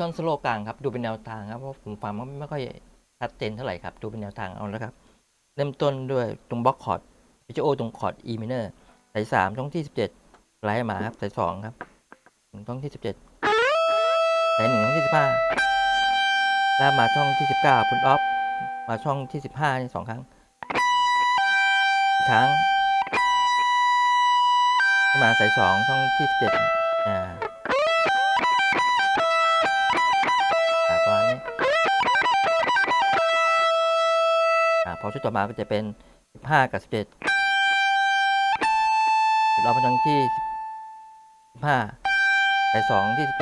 ท่อนสโลกลางครับดูเป็นแนวทางครับเพราะผมฟังมันไม่ค่อยชัดเจนเท่าไหร่ครับดูเป็นแนวทางเอาแล้วครับเริ่มต้นด้วยตรงบล็อกคอร์ดพิจโอตรงคอร์ด E minor สายสามช่องที่สิบเจ็ดไล่มาครับสายสองครับช่องที่สิบเจ็ดสายหนึ่งช่องที่สิบห้าแล้วมาช่องที่สิบเก้าพุนออฟมาช่องที่สิบห้านี่สองครั้งอีกครั้งมาสายสองช่องที่สิบเจ็ดอ่า อ่าพอชุดต่อมาก็จะเป็น 15 กับ 17 เราพยังที่ 15ปสองที่ 17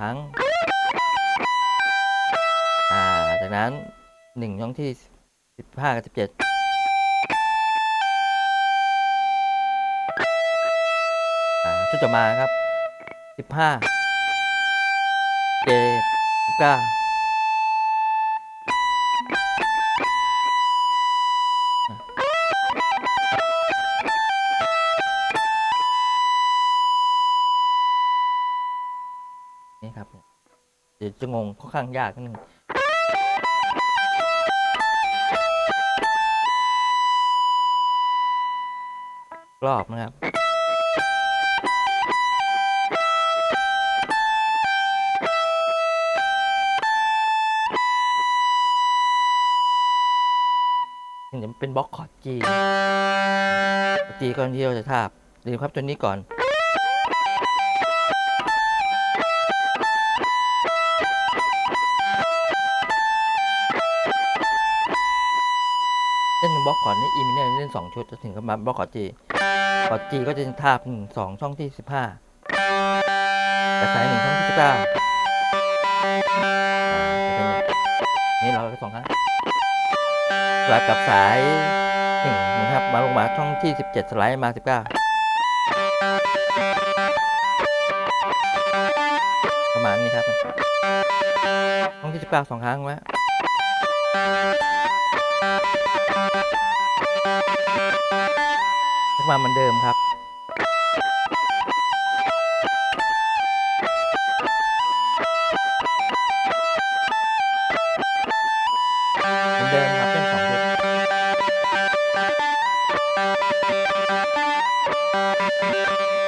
ครั้ง จากนั้น1ช่องที่ 15 กับ 17 ที่จะมาครับ15บห้เจ็ดนี่ครับ เดี๋ยวจะงงค่อนข้างยากนิดนึงรอบนะครับ ถึงจะเป็นบล็อกคอร์ดจีจีก่อนที่เราจะทาบลืมครับตัวนี้ก่อนเล่นบล็อกคอร์ดนี่อีมิเนเล่นสองชุดจะถึงกับมาบล็อกคอร์ดจีคอร์ดจีก็จะทาบหนึ่งสองช่องที่สิบห้าแต่สายหนึ่งช่องที่สิบเก้านี่เราสองครั้ง สลับกับสายหนึ่งนะครับมาลงมาช่องที่สิบเจ็ดสไลด์มาสิบเก้าประมาณนี้ครับช่องที่สิบเก้าสองครั้งไว้มาเหมือนเดิมครับ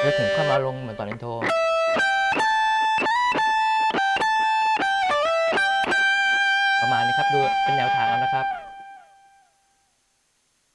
แล้วถึงค่อยมาลงเหมือนตอนอินโทรประมาณนี้ครับดูเป็นแนวทางเอานะครับ